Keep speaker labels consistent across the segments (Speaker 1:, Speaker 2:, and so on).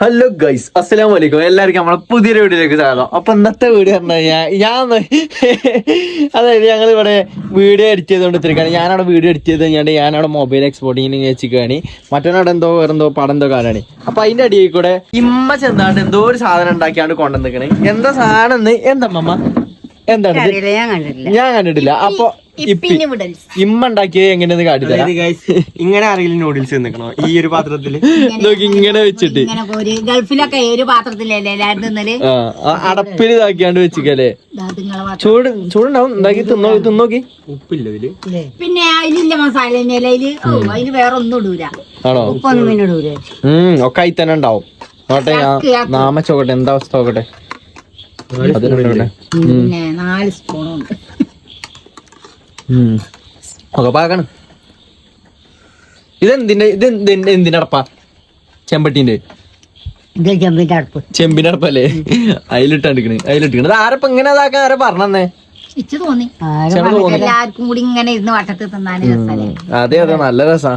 Speaker 1: Hello guys അസ്സലാം വലൈക്കും എല്ലാവർക്കും നമ്മളെ പുതിയൊരു വീഡിയോയിലേക്ക് സ്വാഗതം. അപ്പൊ ഇന്നത്തെ വീഡിയോ എന്താ ഞാൻ ഞാൻ അതായത് ഞങ്ങൾ ഇവിടെ വീഡിയോ എഡിറ്റ് ചെയ്തുകൊണ്ടിരിക്കുകയാണ്. ഞാനവിടെ വീഡിയോ എഡിറ്റ് ചെയ്ത് കഴിഞ്ഞാൽ ഞാനവിടെ മൊബൈൽ എക്സ്പോർട്ടിങ്ങിന് വെച്ചിരിക്കുകയാണ്. മറ്റൊന്നവിടെ എന്തോ വേറെന്തോ പടം എന്തോ കാലാണ് അപ്പൊ അതിന്റെ അടിയിൽ കൂടെ ഇമ്മ ചെന്നാണ്ട് എന്തോ ഒരു സാധനം ഉണ്ടാക്കിയാണ്ട് കൊണ്ടുവന്നിരിക്കണേ. എന്താ സാധനം എന്താ അമ്മ എന്താണ് ഇത്?
Speaker 2: ഞാൻ കണ്ടിട്ടില്ല.
Speaker 1: ഞാൻ കണ്ടിട്ടില്ല. അപ്പൊ ഇപ്പി ഇമ്മ ഉണ്ടാക്കിയത് എങ്ങനെയെന്ന് കാട്ടിത്തരാം.
Speaker 3: ഗൈസ് ഇങ്ങനെ അറിയില്ല നൂഡിൽസ് നിൽക്കണോ? ഈ ഒരു പാത്രത്തിൽ
Speaker 1: നോക്കി ഇങ്ങനെ വെച്ചിട്ട്.
Speaker 2: ഇങ്ങനെ പോര് ഗൾഫിലൊക്കെ ഒരു പാത്രത്തിലല്ലേ എല്ലാവരും തിന്നൽ?
Speaker 1: ആ ആ അടപ്പിൽ ഇതാക്കിയാണ്ട് വെച്ചിക്കല്ലേ?
Speaker 2: ദാ പാത്രം.
Speaker 1: ചൂട് ചൂടുണ്ടാവും. ഉണ്ടാക്കി തിന്നോ തിന്നോക്കി
Speaker 3: ഉപ്പില്ല ഇതിൽ.
Speaker 2: പിന്നെ അതിലില്ല മസാല തന്നെയല്ലേ ഓ അതിന് വേറെ ഒന്നും ഇടൂല.
Speaker 1: ആണോ?
Speaker 2: ഉപ്പൊന്നും പിന്നെ ഇടൂല.
Speaker 1: ഉം ഒക്കെ ആയി തന്നെ ഉണ്ടാവും. നോട്ടെ ഞാൻ. നാമച്ചോക്കട്ടെ എന്താ അവസ്ഥ നോക്കട്ടെ.
Speaker 2: പിന്നെ നാല് സ്പൂണുണ്ട്.
Speaker 1: ഒക്കെ പാകാണ് ഇതെന്തിന്റെ ഇത് എന്തിന്റെ അടപ്പാ? ചെമ്പട്ടിന്റെ.
Speaker 2: ഇത് ചെമ്പിന്റെ അടുപ്പ്.
Speaker 1: ചെമ്പിന്റെ അടപ്പല്ലേ? അതിലിട്ടാണ് അതിലിട്ടിക്കണ് ആരപ്പ ഇങ്ങനെ അതാക്കാൻ ആരാ പറഞ്ഞേ
Speaker 2: ഇച്ചു തോന്നി. എല്ലാവർക്കും കൂടി ഇങ്ങനെ ഇരുന്ന്
Speaker 1: അതെ അതെ നല്ല രസാ.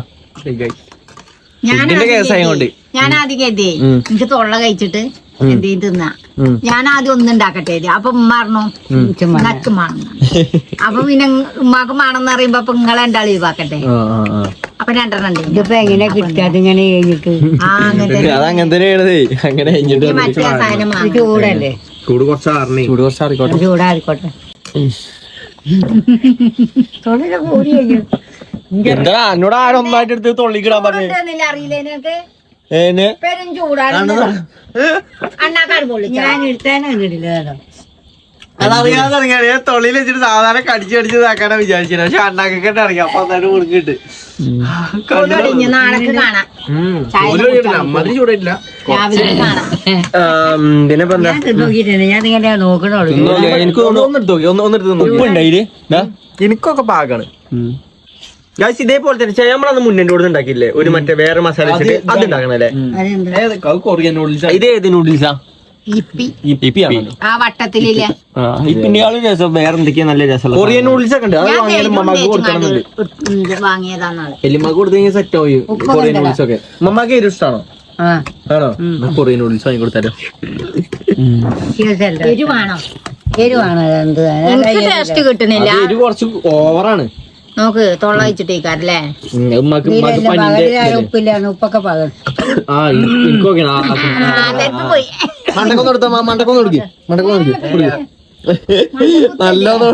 Speaker 2: ഞാൻ ആദ്യം കരുതിയേ എനിക്ക് തൊള്ള കഴിച്ചിട്ട്. തിന്നാ? ഞാൻ ആദ്യം ഒന്നും ഉണ്ടാക്കട്ടെ. അപ്പൊ ഉമ്മ പറഞ്ഞു നക്ക് മാണെന്ന് അപ്പൊ പിന്നെ ഉമ്മാക്ക് മാണെന്ന് പറയുമ്പോ അപ്പൊ നിങ്ങളെ എന്താ ഒഴിവാക്കട്ടെ അപ്പൊ രണ്ടെണ്ണം
Speaker 4: ഇതിപ്പോ എങ്ങനെ കിട്ടാതെ ഇങ്ങനെ കഴിഞ്ഞിട്ട്?
Speaker 2: ആ അങ്ങനെ
Speaker 1: അതങ്ങനെ തന്നെയാണത്. അങ്ങനെ കഴിഞ്ഞിട്ട്
Speaker 2: ഈ മറ്റേ സാധനം.
Speaker 4: ചൂടല്ലേ?
Speaker 3: ചൂട് കുറച്ച്
Speaker 1: ചൂട് കുറച്ച് അറിയിക്കോട്ടെ
Speaker 4: ചൂടായിക്കോട്ടെ കൂടി കഴിഞ്ഞു.
Speaker 1: എന്താ? എന്നോട് ആരൊന്നായിട്ട് എടുത്ത് തൊള്ളിക്കിടാൻ പറഞ്ഞു.
Speaker 2: അറിയില്ലേ നിനക്ക്? പെരും ചൂടാണ്
Speaker 4: ഞാൻ കണ്ടിട്ടില്ല
Speaker 1: അതറിയാതെ ഇറങ്ങിയാണ് ഞാൻ തൊള്ളിയിൽ വെച്ചിട്ട് സാധാരണ കടിച്ചു കടിച്ച് ഇതാക്കാനാ വിചാരിച്ചത് പക്ഷെ അണ്ണാക്കൊക്കെ അറിയാം അപ്പൊ അന്നേരം മുറുക്കിട്ട്
Speaker 3: അമ്മതി ചൂടില്ല
Speaker 1: പിന്നെ എനിക്ക് എനിക്കൊക്കെ പാകാണ്.
Speaker 3: ഗൈസ് ഇതേപോലെ തന്നെ ചെയ്യാൻ നമ്മളന്ന് മുന്നേ കൂടെ ഉണ്ടാക്കിയില്ലേ? ഒരു മറ്റേ വേറെ മസാല വെച്ചിട്ട് അത് ഉണ്ടാക്കണല്ലേ
Speaker 4: അതെന്താ
Speaker 1: കൊറിയൻ നൂഡിൽസ്
Speaker 3: ഇത് ഏത് നൂഡിൽസാ
Speaker 2: ഇപ്പി.
Speaker 1: ഇപ്പിയാണ്
Speaker 2: ആ വട്ടത്തിലില്ലേ?
Speaker 3: പിന്നെയാളും രസം വേറെ എന്തൊക്കെയാ നല്ല രസമുള്ള
Speaker 1: കൊറിയൻ നൂഡിൽസ് ഒക്കെ ഉണ്ട്. അത്
Speaker 2: ഞാൻ
Speaker 1: വാങ്ങിയാലും മമ്മക്ക് കൊടുക്കണമെന്നുണ്ട് എല്ലിമ്മക്ക് കൊടുത്തു കഴിഞ്ഞാൽ സെറ്റ് ആവും കൊറിയൻ നൂഡിൽസ് ഒക്കെ. മമ്മക്ക് എരിവ് ഇഷ്ടമാണോ
Speaker 4: ആ.
Speaker 1: ആണോ? എന്നാ കൊറിയൻ നൂഡിൽസ് വാങ്ങി കൊടുത്താലോ?
Speaker 2: എരിവാണോ
Speaker 4: എരിവാണ് എന്ത്
Speaker 2: എനിക്ക് ടേസ്റ്റ് കിട്ടണില്ല.
Speaker 1: അത് എരിവ് കുറച്ച് ഓവറാണ്
Speaker 2: നോക്ക് തൊള്ള വെച്ചിട്ടേക്കാരല്ലേ
Speaker 1: ഉമ്മക്ക് ഉമ്മക്ക് പനിന്റെ
Speaker 4: പകലിലായ ഉപ്പില്ലാണ് ഉപ്പൊക്കെ പകൽ
Speaker 1: ആ എനിക്കൊക്കെ
Speaker 2: പോയി?
Speaker 1: നല്ലോന്ന്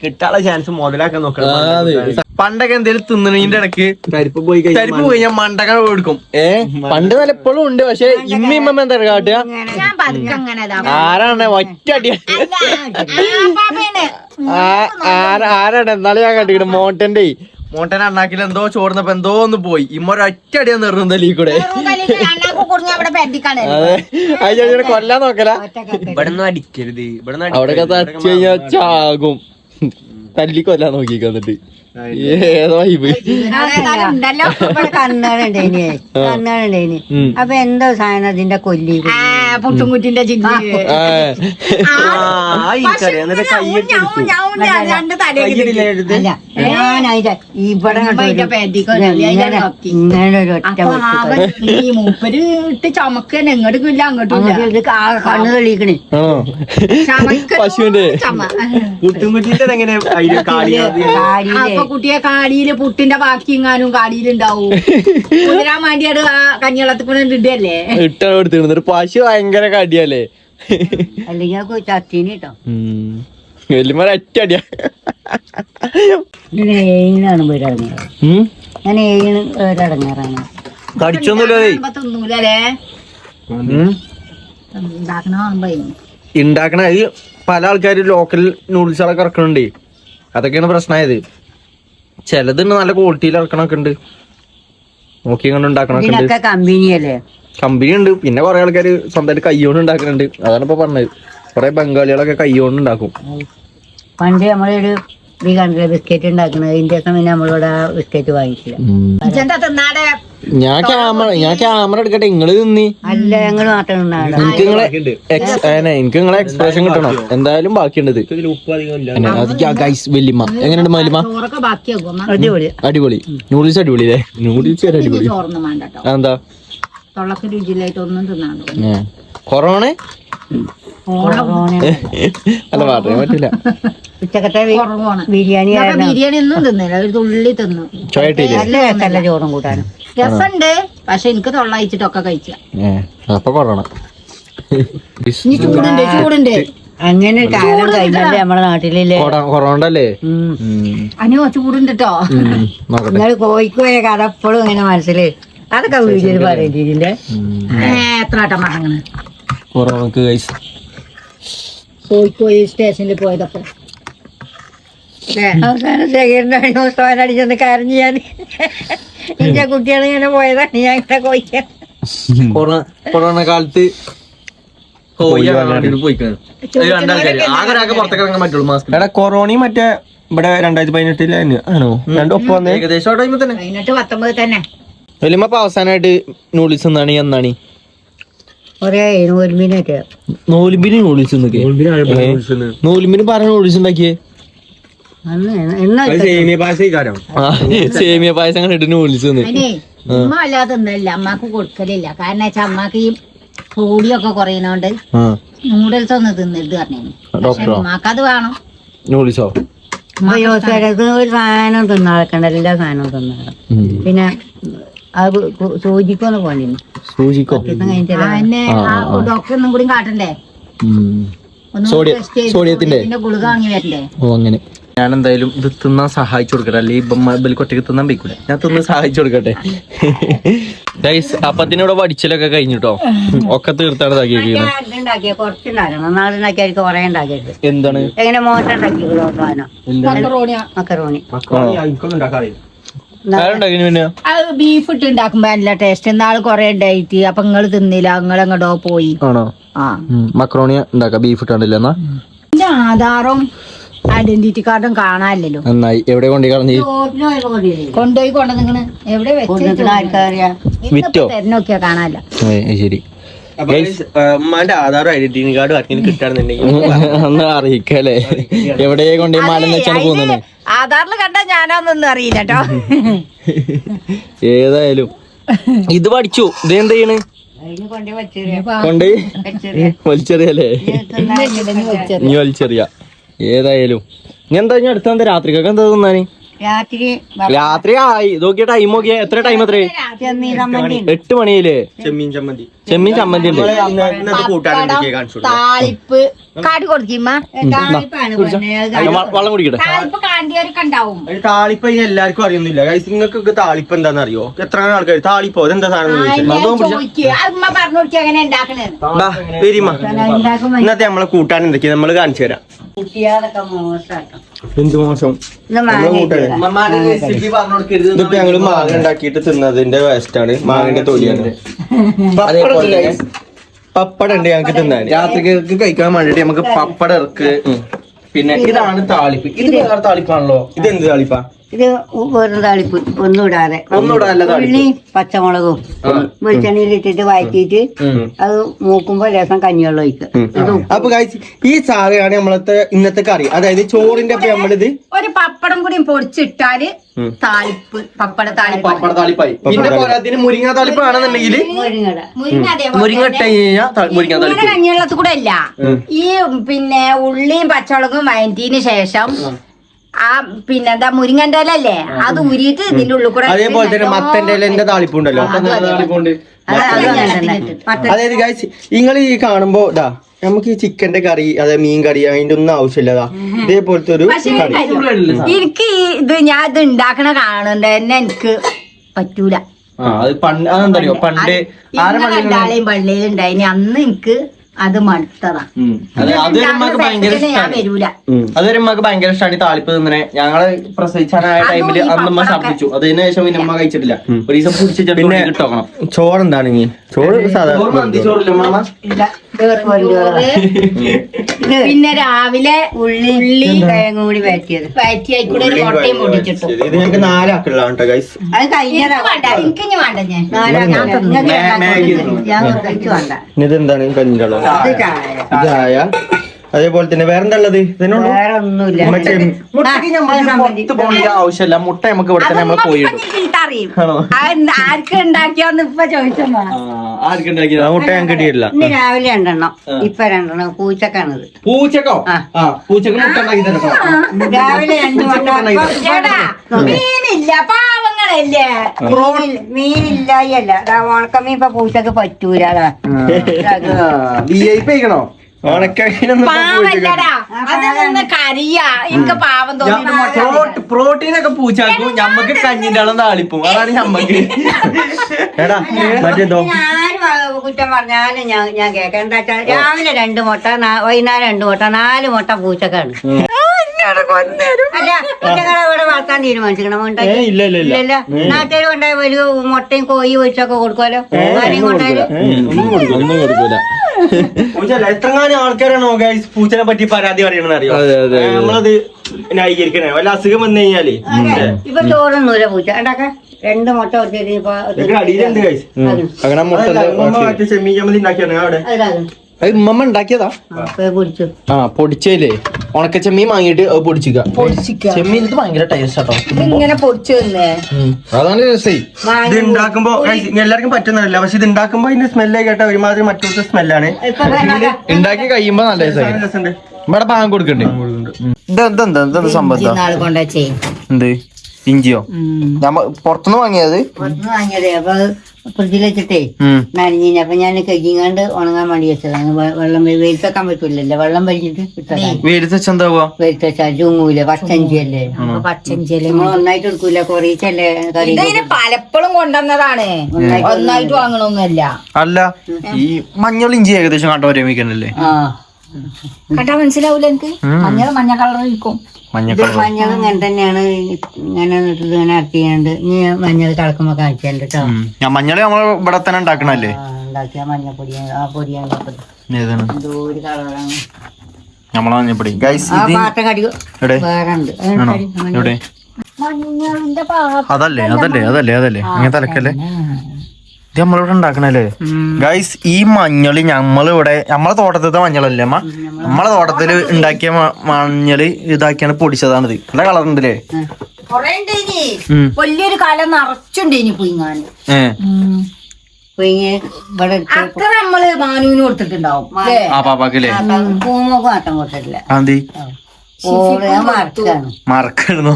Speaker 3: കിട്ടാനുള്ള ചാൻസ് മുതലാക്കാൻ നോക്കണം.
Speaker 1: പണ്ടൊക്കെ എന്തേലും തിന്നണീന്റെ ഇടയ്ക്ക്
Speaker 3: കരിപ്പ് പോയി
Speaker 1: കരിപ്പ് പോയി ഞാൻ മണ്ടക കൊടുക്കും ഏ? പണ്ട് നല്ല എപ്പോഴും ഉണ്ട് പക്ഷെ ഇമ്മ ഇമ്മ എന്താ കാട്ടുക? ആരാണ് ഒറ്റ അടി?
Speaker 2: ആ പാപ്പയാണ്.
Speaker 1: ആ- ആര- ആരാണ്? എന്നാലും ഞാൻ കണ്ടിട്ട് മോട്ടന്റെ മോട്ടൻ അണ്ണാക്കിൽ എന്തോ ചോർന്നപ്പോ എന്തോ ഒന്ന് പോയി. ഇമ്മ ഒരൊറ്റ അടിയാ നിർന്നല്ലേ കൂടെ ചേച്ചിയുടെ കൊല്ലാൻ നോക്കല.
Speaker 3: ഇവിടുന്ന് അടിക്കരുത്. ഇവിടെ നിന്ന്
Speaker 1: അവിടെ തച്ചു കഴിഞ്ഞാ ചാകും. തല്ലി കൊല്ലാൻ നോക്കിക്കോ എന്നിട്ട്. ഏതോ
Speaker 2: ഉണ്ടല്ലോ.
Speaker 4: ഇനി.
Speaker 1: ഇനി.
Speaker 4: അപ്പൊ എന്തോ സാധനം അതിന്റെ കൊല്ലി.
Speaker 2: പുട്ടുംകുറ്റിന്റെ ചിന്തി
Speaker 4: ഇവിടെ
Speaker 2: ഈ മൂപ്പര് ഇട്ട് ചമക്കന്നെ എങ്ങോട്ടും ഇല്ല അങ്ങോട്ടും
Speaker 4: കണ്ണ് തെളിയിക്കണേ.
Speaker 1: പശുവിന്റെ
Speaker 2: അപ്പൊ കുട്ടിയെ കാടിയിൽ പുട്ടിന്റെ ബാക്കി എങ്ങാനും കാടിയിലുണ്ടാവും കുതിരാൻ വേണ്ടിയാണ് ആ കഞ്ഞിവെള്ളത്തിൽ കൂടെ ഇടല്ലേ
Speaker 1: പശു ഭയങ്കര കടിയല്ലേ?
Speaker 4: അല്ലെങ്കിൽ അത് കേട്ടോ
Speaker 1: വലിയ ഒറ്റ അടിയാ.
Speaker 4: ഇങ്ങനെ ഏഴിനാണ് വീടടങ്ങാറ്
Speaker 1: ഉം.
Speaker 4: ഞാൻ ഏഴിന് ഒരടങ്ങാറാണ്
Speaker 1: കടിച്ചൊന്നുമില്ലേ
Speaker 2: ഇപ്പൊ തിന്നൂലേ
Speaker 1: ഉം.
Speaker 2: ഉണ്ടാക്കണ കാണുമ്പോ
Speaker 1: പല ആൾക്കാർ ലോക്കൽ നൂഡിൽസുകളൊക്കെ ഇറക്കണുണ്ട്. അതൊക്കെയാണ് പ്രശ്നമായത് ചിലത് നല്ല ക്വാളിറ്റിയിൽ ഇറക്കണൊക്കെ ഉണ്ട് നോക്കി കണ്ട് ഉണ്ടാക്കണൊക്കെ
Speaker 4: കമ്പനിയല്ലേ?
Speaker 1: കമ്പനി ഉണ്ട് പിന്നെ കുറെ ആൾക്കാർ സ്വന്തമായിട്ട് കൈകൊണ്ട് ഉണ്ടാക്കുന്നുണ്ട് അതാണ് ഇപ്പൊ പറഞ്ഞത്. കുറെ ബംഗാളികളൊക്കെ കൈകൊണ്ട് ഉണ്ടാക്കും.
Speaker 4: പണ്ട് നമ്മളൊരു ഈ കണ്ടില്ല ബിസ്ക്കറ്റ് ഉണ്ടാക്കുന്നത്? ഇന്ത്യ ഒക്കെ പിന്നെ നമ്മളിവിടെ ബിസ്ക്കറ്റ് വാങ്ങിച്ചില്ല
Speaker 1: ഞാൻ ക്യാമറ ഞാൻ ക്യാമറ എടുക്കട്ടെ. നിങ്ങൾ നിന്നി
Speaker 4: അല്ല ഞങ്ങൾ മാത്രം ഉണ്ടാകണം
Speaker 1: എനിക്ക് നിങ്ങളെ എനിക്ക് നിങ്ങളെ എക്സ്പ്രഷൻ കിട്ടണം. എന്തായാലും ബാക്കിയുണ്ട് ഗൈസ് വല്യമ്മ. എങ്ങനെയുണ്ട്
Speaker 2: മലിമ?
Speaker 4: അടിപൊളി.
Speaker 1: അടിപൊളി. നൂഡിൽസ് അടിപൊളി അല്ലേ? നൂഡിൽസ് അടിപൊളി. എന്താ
Speaker 2: തൊള്ളക്ക് രുചിയിലായിട്ട് ഒന്നും തിന്നാണ്ട്
Speaker 1: കൊറോണ?
Speaker 4: കൊറോണ.
Speaker 1: അല്ല പറയാൻ പറ്റില്ല
Speaker 4: ഉച്ചക്കത്തെ ബിരിയാണി
Speaker 2: ബിരിയാണി ഒന്നും തിന്നില്ല. ഒരു തുള്ളി തിന്നു.
Speaker 4: നല്ല രസമല്ല ചോറും കൂട്ടാനും.
Speaker 2: രസമുണ്ട്. പക്ഷെ എനിക്ക് തൊള്ളയിച്ചിട്ടൊക്കെ കഴിച്ച.
Speaker 1: ഏ കൊറോണ.
Speaker 2: ഇനി ചൂടുണ്ട് ചൂടുണ്ട്.
Speaker 4: അങ്ങനെ കാലം കഴിഞ്ഞല്ലേ നമ്മുടെ നാട്ടിലില്ലേ? കൊറോണ്ടല്ലേ.
Speaker 2: അനു ചൂടുണ്ട് കേട്ടോ.
Speaker 4: നിങ്ങൾ കോഴിക്കോയ കഥ എപ്പോഴും ഇങ്ങനെ മനസ്സിൽ അതൊക്കെ വീഡിയോയിൽ പറയേണ്ടിയില്ലേ
Speaker 2: എത്ര വട്ടം മടങ്ങണ്
Speaker 1: കൊറോണക്ക് കൈസ്
Speaker 2: പോയി സ്റ്റേഷനിൽ പോയതൊക്കെ.
Speaker 4: അവസാനം ശേഖരന്റെ പുസ്തകം അടിച്ചെന്ന് കരഞ്ഞു ഞാൻ എന്റെ കുട്ടികൾ ഇങ്ങനെ പോയതാണ് ഞാൻ ഇങ്ങനെ കോഴിക്കാൻ
Speaker 1: കൊറോണ കാലത്ത്
Speaker 3: എടാ കൊറോണയും മറ്റേ ഇവിടെ രണ്ടായിരത്തി പതിനെട്ടിലായിരുന്നു ആണോ? രണ്ടും ഒപ്പം
Speaker 1: ഏകദേശം
Speaker 2: പത്തൊമ്പത് തന്നെ.
Speaker 1: വലിയമ്മ അപ്പൊ അവസാനമായിട്ട് നൂഡിൽസ് എന്നാണ് എന്നാണ്
Speaker 4: ഒരേ നൂൽമീനൊക്കെ.
Speaker 1: നൂലിമ്പിന് നൂഡിൽസ് എന്നൊക്കെ നൂലിമ്പിന് പറഞ്ഞ നൂഡിൽസ് ഉണ്ടാക്കിയേ
Speaker 4: അന്ന് എന്നാ
Speaker 3: സേമിയ പായസം
Speaker 1: ആ, സേമിയ പായസം കണ്ടിട്ട് നൂഡിൽസ്
Speaker 2: ഉമ്മ അല്ലാതെ അമ്മയ്ക്ക് കൊടുക്കലില്ല. കാരണം വെച്ചാൽ അമ്മയ്ക്ക് ഈ പൊടിയൊക്കെ കുറയുന്നോണ്ട് നൂഡിൽസ് ഒന്ന് തിന്നരുത് പറഞ്ഞു അത് വേണം.
Speaker 1: നൂഡിൽസോ
Speaker 4: ഒരു സാധനം തിന്നാക്കണ്ട എല്ലാ സാധനവും തിന്നാളെ പിന്നെ അത് സൂചിക്കൊന്ന് പോണ്ടിരുന്നു
Speaker 1: സൂചിക്കോ?
Speaker 2: ഡോക്ടർ കൂടി കാട്ടണ്ടേ?
Speaker 1: സോഡിയത്തിന്റെ?
Speaker 2: സോഡിയത്തിന്റെ ഗുളിക വാങ്ങി വരണ്ടേ?
Speaker 1: ഓ അങ്ങനെ. ഞാൻ എന്തായാലും ഇത് തിന്നാൻ സഹായിച്ചു കൊടുക്കട്ടെ. അല്ലെങ്കിൽ കൊട്ടിക്ക് തിന്നാൻ പോയിക്കൂടെ? ഞാൻ തിന്ന് സഹായിച്ചു കൊടുക്കട്ടെ. ഗൈസ് അതിനോടെ വടിച്ചിലൊക്കെ കഴിഞ്ഞിട്ടോ? ഒക്കെ തീർത്താണ് എന്താണ്?
Speaker 4: എങ്ങനെ മോട്ടർ മക്കറോണി
Speaker 1: പിന്നെ
Speaker 2: അത് ബീഫ് ഇട്ട് ഉണ്ടാക്കുമ്പോ നല്ല ടേസ്റ്റ് നാൾ കൊറേ ഉണ്ടായിട്ട് അപ്പൊ നിങ്ങൾ തിന്നില്ല നിങ്ങൾ എങ്ങോട്ടോ പോയി.
Speaker 1: ആണോ?
Speaker 2: ആ.
Speaker 1: മക്രോണി ഉണ്ടാക്കാം ബീഫ് ഇട്ടാണ്ടില്ല എന്നാ?
Speaker 2: എന്റെ ആധാറും ഐഡന്റിറ്റി കാർഡും കാണാനില്ലല്ലോ.
Speaker 1: നന്നായി. എവിടെ കൊണ്ടു കൊണ്ടുപോയി
Speaker 2: കൊണ്ടുപോയി കൊണ്ടുവന്നിങ്ങനെ എവിടെ വെച്ചോ
Speaker 4: ആർക്കറിയാം
Speaker 1: വിറ്റോ?
Speaker 2: കാണാനില്ല.
Speaker 1: ശരി.
Speaker 3: ഉമ്മാന്റെ ആധാർ ഐഡന്റിറ്റി കാർഡ് ആർക്കെങ്കിലും കിട്ടാണെന്നുണ്ടെങ്കിൽ
Speaker 1: ഒന്ന് അറിയിക്കല്ലേ? എവിടെ കൊണ്ടേ മാലം വെച്ചാണ് പോകുന്നത്?
Speaker 2: ആധാറിൽ കണ്ടാ ഞാനൊന്നും അറിയില്ല കേട്ടോ
Speaker 1: ഏതായാലും. ഇത് പഠിച്ചു. ഇത് എന്ത് ചെയ്യണ്?
Speaker 4: കൊണ്ടേ
Speaker 1: വലിച്ചെറിയല്ലേ? നീ വലിച്ചെറിയ. ഏതായാലും. ഞാൻ എന്താ ഞാൻ അടുത്ത രാത്രിക്കൊക്കെ എന്താ തിന്നാന്?
Speaker 4: രാത്രി
Speaker 1: രാത്രി ആയി. നോക്കിയ ടൈം നോക്കിയ എത്ര ടൈം എത്ര എട്ട് മണിയില്ലേ
Speaker 3: ചെമ്മീൻ ചമ്മന്തി.
Speaker 1: ചെമ്മീൻ ചമ്മന്തി?
Speaker 2: താളിപ്പ്. കാട് കൊടുക്കുമ്പ
Speaker 1: വള്ളം കുടിക്കട്ടെ.
Speaker 2: താളിപ്പ്
Speaker 3: എല്ലാവർക്കും അറിയുന്നില്ല. നിങ്ങൾക്ക് താളിപ്പ് എന്താണെന്ന് അറിയോ എത്ര ആൾക്കാർ താളിപ്പോ? അതെന്താ സാധനം
Speaker 2: പറഞ്ഞു
Speaker 3: വരീമ്മ. ഇന്നത്തെ നമ്മളെ കൂട്ടാൻ എന്തൊക്കെയാ? നമ്മൾ കാണിച്ചു തരാം.
Speaker 4: കുട്ടികളൊക്കെ മോശമാട്ടോ
Speaker 3: എന്ത് മോശം?
Speaker 4: ഇന്ന്
Speaker 3: നമ്മളെ
Speaker 4: മാങ്ങ
Speaker 3: കൂട്ടാൻ ഇതിപ്പോ ഞങ്ങൾ മാങ്ങ ഉണ്ടാക്കിയിട്ട് തിന്നതിന്റെ വേസ്റ്റ് ആണ്. മാങ്ങന്റെ തൊലിയാണ്. അതേപോലെ guys. പപ്പടം ഉണ്ട് ഞങ്ങൾക്ക് തിന്നാൻ.
Speaker 1: രാത്രിക്ക് കഴിക്കാൻ വേണ്ടിട്ട് നമുക്ക് പപ്പട ഇറക്ക്. പിന്നെ ഇതാണ് താളിപ്പ്. ഇത് വേറെ താളിപ്പാണല്ലോ.
Speaker 3: ഇത് എന്ത് താളിപ്പാ?
Speaker 4: ഇത് വെറും താളിപ്പ് ഒന്നും ഇടാതെ
Speaker 1: ഒന്നും
Speaker 4: ഉള്ളി പച്ചമുളകും വെളിച്ചെണ്ണയിൽ ഇട്ടിട്ട് വഴറ്റിയിട്ട് അത് മൂക്കുമ്പോ രസം കഞ്ഞിവെള്ളം ഒഴിക്കുക.
Speaker 3: അപ്പൊ ഈ സാധനമാണ് നമ്മളത്തെ ഇന്നത്തെ കറി. അതായത് ചോറിന്റെ നമ്മളിത്
Speaker 2: ഒരു പപ്പടം കൂടി പൊടിച്ചിട്ടാൽ താളിപ്പ് പപ്പട താളിപ്പ്.
Speaker 1: പപ്പട താളിപ്പായി. പിന്നെ പോരാത്തിന് മുരിങ്ങ താളിപ്പ് ആണെന്നുണ്ടെങ്കിൽ
Speaker 2: മുരിങ്ങ
Speaker 1: മുരിങ്ങ ഇട്ട് കഴിഞ്ഞാൽ മുരിങ്ങ താളിപ്പ്.
Speaker 2: കഞ്ഞിവെള്ളത്തിൽ കൂടെ അല്ല. ഈ പിന്നെ ഉള്ളിയും പച്ചമുളകും വഴറ്റിയതിന് ശേഷം ആ പിന്നെ എന്താ മുരിങ്ങന്റെ ഇല അല്ലേ അത് ഉരിയിട്ട് ഇതിന്റെ ഉള്ളിൽ കൂടെ
Speaker 3: അതേപോലെ തന്നെ മത്തന്റെ ഇലന്റെ താളിപ്പുണ്ടല്ലോ.
Speaker 4: അത് അതും. തന്നെ
Speaker 3: അതായത് ഗൈസ് നിങ്ങൾ ഈ കാണുമ്പോ ഇതാ നമുക്ക് ഈ ചിക്കന്റെ കറി അതായത് മീൻ കറി അതിന്റെ ഒന്നും ആവശ്യമില്ല ഇതാ ഇതേപോലത്തെ ഒരു കറി.
Speaker 2: എനിക്ക് ഈ ഇത് ഞാൻ ഇത് ഉണ്ടാക്കണ കാണുന്നുണ്ട് എന്നെ എനിക്ക് പറ്റൂല.
Speaker 1: ആ അത് പണ്ട് അതെന്താ പറയുക പണ്ട്. ആരും
Speaker 2: പള്ളിയിലുണ്ടായി കണ്ടാളെയും അന്ന് എനിക്ക് അത് മടുത്തതാ.
Speaker 1: അതൊരു ഉമ്മക്ക് ഭയങ്കര ഇഷ്ടമാണ് ഈ താളിപ്പ് തിന്നെ ഞങ്ങൾ പ്രസവിച്ചാനായ ടൈമിൽ അന്ന് ഉമ്മ അതിനുശേഷം അതിന് ശേഷം പിന്നെ ഉമ്മ കഴിച്ചിട്ടില്ല. ഒരു ദിവസം പിടിച്ചിട്ട്
Speaker 3: പിന്നെ
Speaker 1: കിട്ടോക്കണം
Speaker 3: ചോറ് എന്താണ് ഇനി ചോറ്
Speaker 2: പിന്നെ രാവിലെ
Speaker 4: ഉള്ളി ഉള്ളി തേങ്ങ കൂടി വഴറ്റിയത്
Speaker 2: വയറ്റി ആയിക്കൂടെ ഒരു മുട്ടയും പൊട്ടിച്ചിട്ടു
Speaker 3: ഇത് ഞങ്ങൾക്ക് നാലാക്കുള്ളതാണ് കേട്ടോ ഗൈസ്
Speaker 4: അത് കഴിഞ്ഞതാ
Speaker 2: വേണ്ട എനിക്ക് ഇനി വേണ്ട ഞാൻ.
Speaker 4: ഞാൻ വേണ്ട.
Speaker 3: ഇതെന്താണ്? കഞ്ഞിരളോ
Speaker 4: ചായ.
Speaker 3: ചായ. അതേപോലെ തന്നെ വേറെന്താ ഉള്ളത് ഇതിനുള്ളൂ
Speaker 4: വേറെ ഒന്നുമില്ല
Speaker 3: മറ്റേ
Speaker 1: മുട്ടയ്ക്ക് നമുക്ക് പുറത്ത് പോകേണ്ട ആവശ്യമില്ല. മുട്ട നമുക്ക് ഇവിടെ തന്നെ നമ്മളെ പോയി ഇടും.
Speaker 2: അറിയും ആർക്ക് ഉണ്ടാക്കിയോന്ന് ഇപ്പൊ ചോദിച്ചോ
Speaker 1: ആർക്കുണ്ടാക്കിയത്
Speaker 3: ആ മുട്ട ഞാൻ കിട്ടിയിട്ടില്ല
Speaker 4: ഇന്ന് രാവിലെ രണ്ടെണ്ണം. ഇപ്പൊ രണ്ടെണ്ണം. പൂച്ചക്കാണത്.
Speaker 1: പൂച്ചക്കോ? ആ. പൂച്ചക്ക് മുട്ട ഉണ്ടാക്കി തരട്ടോ.
Speaker 4: രാവിലെ രണ്ട് മുട്ട.
Speaker 2: ചേട്ടാ മീനില്ല. പാവങ്ങളല്ലേ?
Speaker 4: മീനിൽ- മീനില്ലായല്ല ദാ ഉണക്കമീൻ ഇപ്പൊ പൂച്ചക്ക് പറ്റൂല. അതാ
Speaker 1: വി ഐ പി ആയിക്കണോ?
Speaker 3: ഇപ്പൊ പൂച്ചക്ക്.
Speaker 1: ഞമ്മക്ക് കഞ്ഞിന്റെ അളം താളിപ്പും. അതാണ് ഞമ്മക്ക്.
Speaker 3: എടാ മറ്റേതോ
Speaker 4: കുറ്റം പറഞ്ഞാലും ഞാൻ ഞാൻ എന്താ വെച്ചാൽ രാവിലെ രണ്ട് മുട്ട വൈകുന്നേരം രണ്ട് മുട്ട നാല് മുട്ട പൂച്ചക്കാണ് അല്ല കുറ്റങ്ങളെ ഇവിടെ വളർത്താൻ ഇല്ലല്ല. നാട്ടുകാർ ഒരു മുട്ടയും കോഴി ഒഴിച്ചൊക്കെ കൊടുക്കുമല്ലോ ആരെയും കൊണ്ടുപോയാലും
Speaker 3: പൂച്ചല്ല എത്രങ്ങാനും ആൾക്കാരാണോ ഗൈസ് പൂച്ചനെ പറ്റി പരാതി പറയണെന്ന് അറിയോ?
Speaker 1: അതെ, അതെ,
Speaker 3: ഏ, നമ്മളത് ന്യായീകരിക്കണേ. വല്ല അസുഖം വന്നു കഴിഞ്ഞാൽ
Speaker 4: ഇപ്പൊ ചോറൊന്നുമില്ല പൂച്ച. രണ്ട് മുട്ട
Speaker 3: അടിയിലുണ്ട് ഗൈസ്
Speaker 1: അങ്ങനെ മുട്ട
Speaker 3: ചെമ്മീൻ ചമ്മന്തി ഉണ്ടാക്കിയാണ് അവിടെ?
Speaker 1: അത് ഉമ്മമ്മ ഉണ്ടാക്കിയതാ?
Speaker 4: പൊടിച്ചേ പിടിച്ചു.
Speaker 1: ആ പൊടിച്ചേലേ ഉണക്ക ചെമ്മീൻ വാങ്ങിയിട്ട് അത് പൊടിച്ചിക്ക. ചെമ്മീൻ ഇത് ഭയങ്കര ടേസ്റ്റ് ആട്ടോ.
Speaker 2: ഇങ്ങനെ പൊടിച്ചു നിന്നേ
Speaker 1: ഉം. അതാണ് രസേ.
Speaker 3: ഇത് ഉണ്ടാക്കുമ്പോ guys, എല്ലാവർക്കും പറ്റുന്നതല്ല. പക്ഷെ ഇത് ഉണ്ടാക്കുമ്പോ അതിന്റെ സ്മെല്ല് കേട്ട ഒരുമാതിരി മറ്റൊരു സ്മെല്ലാണ്
Speaker 1: ഉണ്ടാക്കി കഴിയുമ്പോ നല്ല
Speaker 3: രസമുണ്ട്.
Speaker 1: ഇവിടെ പാകം കൊടുക്കണ്ടേ? ഇതെന്താ സംഭവം എന്ത്? ഇഞ്ചിയോ? നമ്മ പുറത്തുനിന്ന് വാങ്ങിയത്?
Speaker 4: പുറത്തുനിന്ന് വാങ്ങിയത്. അപ്പൊ ഫ്രിഡ്ജിൽ വെച്ചിട്ടേ. നനഞ്ഞിന്. അപ്പൊ ഞാൻ കഴുകിങ്ങാണ്ട് ഉണങ്ങാൻ വേണ്ടി വെച്ചതാണ്. വെള്ളം വെ- വെയിലത്തെക്കാൻ പറ്റൂലല്ലോ. വെള്ളം വലിച്ചിട്ട് ഇട്ടതാണ്.
Speaker 1: വെയിലത്ത് വെച്ചാ എന്താ പോവാ
Speaker 4: വെയിലത്ത് വെച്ചാൽ ചുങ്ങൂല. പച്ചഞ്ചിയല്ലേ?
Speaker 2: പച്ചഞ്ചിയല്ലേ.
Speaker 4: നമ്മൾ ഒന്നായിട്ട് എടുക്കൂല. കൊറീച്ചല്ലേ
Speaker 2: പലപ്പോഴും കൊണ്ടുവന്നതാണ്. ഒന്നായിട്ട് വാങ്ങണമൊന്നുമല്ല
Speaker 1: അല്ല ഈ മഞ്ഞൾ ഇഞ്ചി ഏകദേശം കണ്ടോ? രമിക്കണല്ലേ
Speaker 4: ആ.
Speaker 2: കണ്ടാ മനസ്സിലാവൂല എനിക്ക്? മഞ്ഞൾ മഞ്ഞ കളർ ഇരിക്കും
Speaker 1: മഞ്ഞ
Speaker 4: മഞ്ഞൾ ഇങ്ങനെ തന്നെയാണ് ഇങ്ങനെ ഇങ്ങനെ അരച്ചിങ്ങാണ്ട് നീ മഞ്ഞൾ കളക്കുമ്പോ കാണിച്ചുണ്ട് കേട്ടോ
Speaker 1: ഞാൻ മഞ്ഞൾ നമ്മൾ ഇവിടെ തന്നെ ഉണ്ടാക്കണല്ലേ
Speaker 4: ഉണ്ടാക്കിയ മഞ്ഞപ്പൊടി ആ പൊടിയാണ് എന്തോ ഒരു കളറാണ്.
Speaker 1: നമ്മളെ മഞ്ഞപ്പൊടി. ഗൈസ് അതല്ലേ അതല്ലേ അതല്ലേ അതല്ലേ. അങ്ങനെ തലക്കല്ലേ ഇത് നമ്മളിവിടെ ഉണ്ടാക്കണല്ലേ? ഗൈസ് ഈ മഞ്ഞൾ ഞമ്മളിവിടെ നമ്മളെ തോട്ടത്തിലത്തെ മഞ്ഞളല്ലേ അമ്മ? നമ്മളെ തോട്ടത്തിൽ ഉണ്ടാക്കിയ മഞ്ഞൾ ഇതാക്കിയാണ് പൊടിച്ചതാണിത്. നല്ല കളർ ഉണ്ടല്ലേ
Speaker 2: വലിയൊരു കാലം നിറച്ചുണ്ട് ഇനി പുയിങ്ങാൻ
Speaker 4: പുയിങ്ങി ഇവിടെ
Speaker 2: അത്ര നമ്മൾ മാനുവിന് കൊടുത്തിട്ടുണ്ടാവും.
Speaker 4: പൂമൊക്കെ മാത്രം കൊടുത്തിട്ടില്ല. മറക്കാണ്.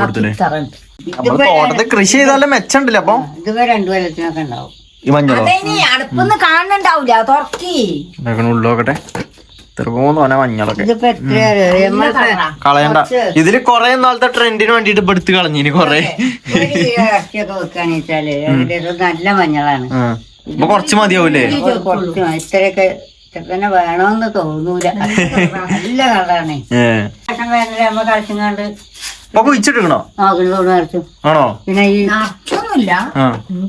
Speaker 1: കൊടുത്തില്ലേ നമ്മൾ തോട്ടത്തിൽ കൃഷി ചെയ്താലും മെച്ചണ്ടല്ലേ അപ്പൊ?
Speaker 4: രണ്ടു കൊല്ലത്തിനൊക്കെ ഉണ്ടാവും.
Speaker 1: ഈ മഞ്ഞളോ?
Speaker 2: അടുപ്പൊന്നും തുറക്കി
Speaker 1: ഉള്ളോക്കട്ടെ മഞ്ഞളൊക്കെ. കളയണ്ട. ഇതിൽ കൊറേ നാളത്തെ ട്രെൻഡിന് വേണ്ടിട്ട് ഇപ്പൊ എടുത്ത് കളഞ്ഞിന് കൊറേ.
Speaker 4: നല്ല മഞ്ഞളാണ്.
Speaker 1: ഇപ്പൊ കൊറച്ച് മതിയാവൂലേ?
Speaker 4: ഇത്രയൊക്കെ തന്നെ വേണമെന്ന് തോന്നൂല. നല്ല കളറാണ്.
Speaker 1: ഏ.
Speaker 4: ഭക്ഷണം വേറെ നമ്മ നോക്കുന്നതോട് നിറച്ചു.
Speaker 1: ആണോ?
Speaker 4: പിന്നെ ഈ
Speaker 2: നിറച്ചൊന്നുമില്ല.
Speaker 1: ആ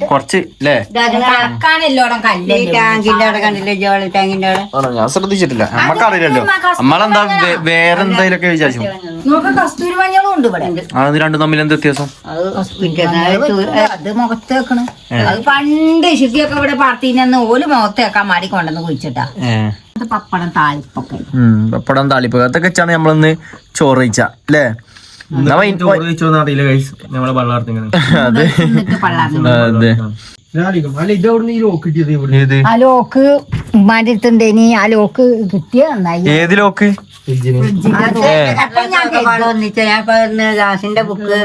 Speaker 1: കൊറച്ച് ല്ലേ?
Speaker 4: ഇതാക്കണ
Speaker 2: കണക്കാനെല്ലോടം
Speaker 4: ഈ
Speaker 2: കല്ലേ
Speaker 4: ടാങ്കിന്റെ അവിടെ കണ്ടില്ലേ? ജോളി ടാങ്കിന്റെ അവിടെ?
Speaker 1: ആണോ? ഞാൻ ശ്രദ്ധിച്ചിട്ടില്ല. നമ്മക്കറിയില്ലല്ലോ നമ്മളെന്താ വേറെ വേറെന്തെങ്കിലൊക്കെ വിചാരിച്ചു.
Speaker 2: നോക്ക കസ്തൂരി മഞ്ഞളും ഉണ്ട് ഇവിടെ.
Speaker 1: അത് രണ്ടും തമ്മിൽ എന്ത് വ്യത്യാസം?
Speaker 4: അത്
Speaker 2: മുഖത്ത് വെക്കണ്. അത് പണ്ട് ശുദ്ധിയൊക്കെ ഇവിടെ പാർട്ടിന്ന് ഓൽ മുഖത്ത് വെക്കാൻ മാടി കൊണ്ടെന്ന് കുഴിച്ചിട്ടാ. അത് പപ്പടം താളിപ്പൊക്കെ.
Speaker 1: പപ്പടം താളിപ്പൊക്കെ. അതൊക്കെ വെച്ചാണ് നമ്മളിന്ന് ചോറ് കഴിച്ച അല്ലേ
Speaker 3: അറിയില്ല ഗൈസ് നമ്മളെ
Speaker 1: അതെ. അതെ
Speaker 3: ലോക്ക്
Speaker 2: ആ ഉമ്മാന്റെ അടുത്തുണ്ട്. ഇനി ആ ലോക്ക് കിട്ടിയ നന്നായി.
Speaker 1: ഏത് ലോക്ക്
Speaker 4: ഗ്ലാസിന്റെ ബുക്ക്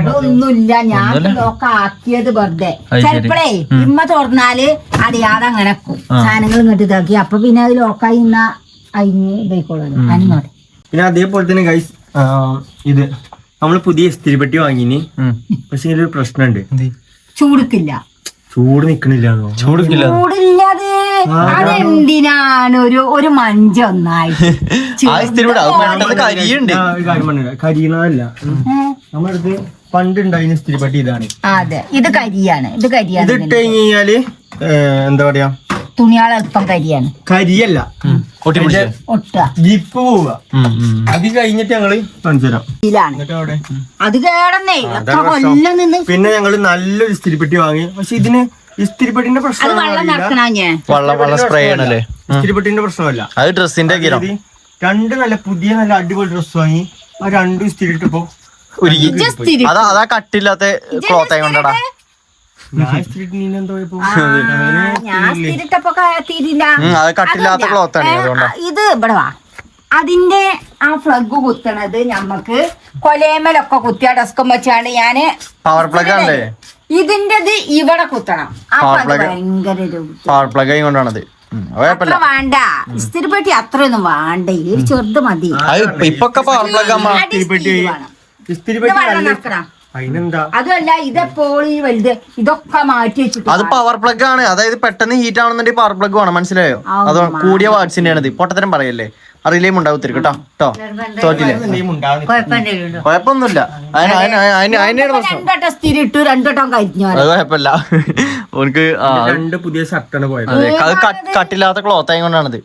Speaker 2: അതൊന്നുമില്ല ഞാൻ ലോക്ക് ആക്കിയത് വെറുതെ. ചിലപ്പോഴേ ഇമ്മ തുറന്നാൽ അറിയാതെ അങ്ങനെ സാധനങ്ങൾ ഇങ്ങോട്ട് ഇതാക്കി. അപ്പൊ പിന്നെ അത് ലോക്കായി നിന്ന അതിന് ഇതായിക്കോളും. അതിനോടെ
Speaker 3: പിന്നെ അതേപോലെ തന്നെ ഗൈസ് ഇത് നമ്മൾ പുതിയ ഇസ്തിരിപ്പെട്ടി വാങ്ങിനി. പക്ഷെ ഒരു പ്രശ്നമുണ്ട്
Speaker 2: ചൂടുക്കില്ല.
Speaker 3: ചൂട് നിക്കണില്ല
Speaker 2: ചൂടില്ലത്. അതെന്തിനാണ്? ഒരു ഒരു മഞ്ച ഒന്നായി
Speaker 1: ആ സ്ഥിരം അത് പെട്ടെന്ന് കരിയുണ്ട്.
Speaker 3: ഒരു കാര്യം പറഞ്ഞില്ല കരിയണതല്ല നമ്മുടെ അടുത്ത് പണ്ട് ഉണ്ടായിരുന്ന ഇസ്തിരിപ്പെട്ടി ഇതാണ്.
Speaker 2: അതെ. ഇത് കരിയാണ്. ഇത് കരിയാണ്
Speaker 3: ഇത് ഇട്ട് കഴിഞ്ഞാൽ എന്താ പറയാ?
Speaker 2: തുണിയാൾ എളുപ്പം കരിയാണ്.
Speaker 3: കരിയല്ല.
Speaker 1: ഒട്ടിപ്പിടിച്ച
Speaker 2: ഒട്ടുക.
Speaker 3: ജിപ്പ് പോവുക. അത് കഴിഞ്ഞിട്ട് ഞങ്ങൾ
Speaker 2: അത് കേടന്നേ. എത്ര കൊല്ലം നിന്ന്
Speaker 3: പിന്നെ ഞങ്ങൾ നല്ലൊരു ഇസ്തിരിപ്പെട്ടി വാങ്ങി. പക്ഷെ ഇതിന് ഇസ്തിരിപ്പെട്ടിന്റെ പ്രശ്നം ഇസ്തിരിപ്പെട്ടിന്റെ പ്രശ്നമല്ല.
Speaker 1: അത് ഡ്രസ്സിന്റെ
Speaker 3: രണ്ട് നല്ല പുതിയ നല്ല അടിപൊളി ഡ്രസ് വാങ്ങി. ആ രണ്ടും ഇസ്തിരി ഇട്ടപ്പോ
Speaker 1: ഉരുകി.
Speaker 2: Just ഇരി.
Speaker 1: അതാ അതാ കട്ടില്ലാത്ത ക്ലോത്ത് ആയിക്കൊണ്ടടാ
Speaker 3: ഞാൻ
Speaker 1: അത് കട്ടില്ലാത്ത
Speaker 2: ഇത് ഇവിടെ വാ. അതിന്റെ ആ ഫ്ലഗ് കുത്തണത് ഞമ്മക്ക് കൊലേമലൊക്കെ കുത്തിയ ഡെസ്കും വെച്ചാണ് ഞാൻ
Speaker 1: പവർ പ്ലഗ് ആണല്ലേ?
Speaker 2: ഇതിന്റെ ഇവിടെ കുത്തണം. അപ്പൊ അത് ഭയങ്കര
Speaker 1: പവർ പ്ലഗ്
Speaker 2: വേണ്ട. ഇസ്തിരിപ്പെട്ടി അത്രയൊന്നും വേണ്ട. ഈ ഒരു ചെറുത് മതി.
Speaker 1: ഇപ്പൊക്കെ പവർ പ്ലഗ്
Speaker 3: ഇസ്തിരിപ്പെട്ടി
Speaker 2: ഇത് അതുമല്ല ഇതെപ്പോൾ ഈ വലുത്? ഇതൊക്കെ മാറ്റി വെച്ചിട്ട്
Speaker 1: അത് പവർ പ്ലഗ് ആണ്. അതായത് പെട്ടെന്ന് ഹീറ്റ് ആവണമെന്നുണ്ടെങ്കിൽ പവർ പ്ലഗ് വേണം. മനസ്സിലായോ? അത് കൂടിയ വാട്സിന്റെ ആണ് പൊട്ടത്തരം പറയല്ലേ? അറിയില്ലേ ഉണ്ടാവും തിരിക്കും കേട്ടോ. കേട്ടോ തോറ്റില്ലേ? കുഴപ്പമൊന്നുമില്ല.
Speaker 2: രണ്ടോട്ടം സ്ഥിരം ഇട്ടു രണ്ടോട്ടം കഴിഞ്ഞു
Speaker 1: അത് കുഴപ്പമില്ല. ഓനക്ക്
Speaker 3: രണ്ട് പുതിയ ഷർട്ടാണ് പോയത്.
Speaker 1: അത്. കട്ട്- കട്ടില്ലാത്ത ക്ലോത്ത് ആയതുകൊണ്ടാണത്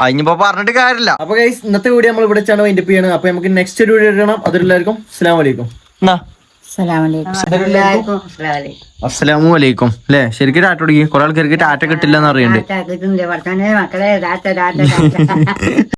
Speaker 1: അതിനിപ്പോ പറഞ്ഞിട്ട് കാര്യമില്ല. അപ്പൊ ഇന്നത്തെ വീഡിയോ നമ്മൾ ഇവിടെ വെച്ചാണ് വൈൻഡപ്പ് ചെയ്യണം അപ്പൊ നമുക്ക് നെക്സ്റ്റ് ഒരു വീഡിയോ ഇടണം. അതെല്ലാവർക്കും അസ്സലാമു അലൈക്കും. എന്നാ
Speaker 4: അസ്സലാമലൈക്കും.
Speaker 1: അസ്സലാമു അലൈക്കും അല്ലെ ശരിക്കും ടാറ്റ കൊടുക്കി. കുറെ ആൾക്കാർക്ക് ടാറ്റ കിട്ടില്ല എന്ന് പറയുന്നുണ്ട്
Speaker 4: ടാറ്റ കിട്ടുന്നില്ലേ. വർത്താനം മക്കളെ ടാറ്റ ടാറ്റ ടാറ്റ.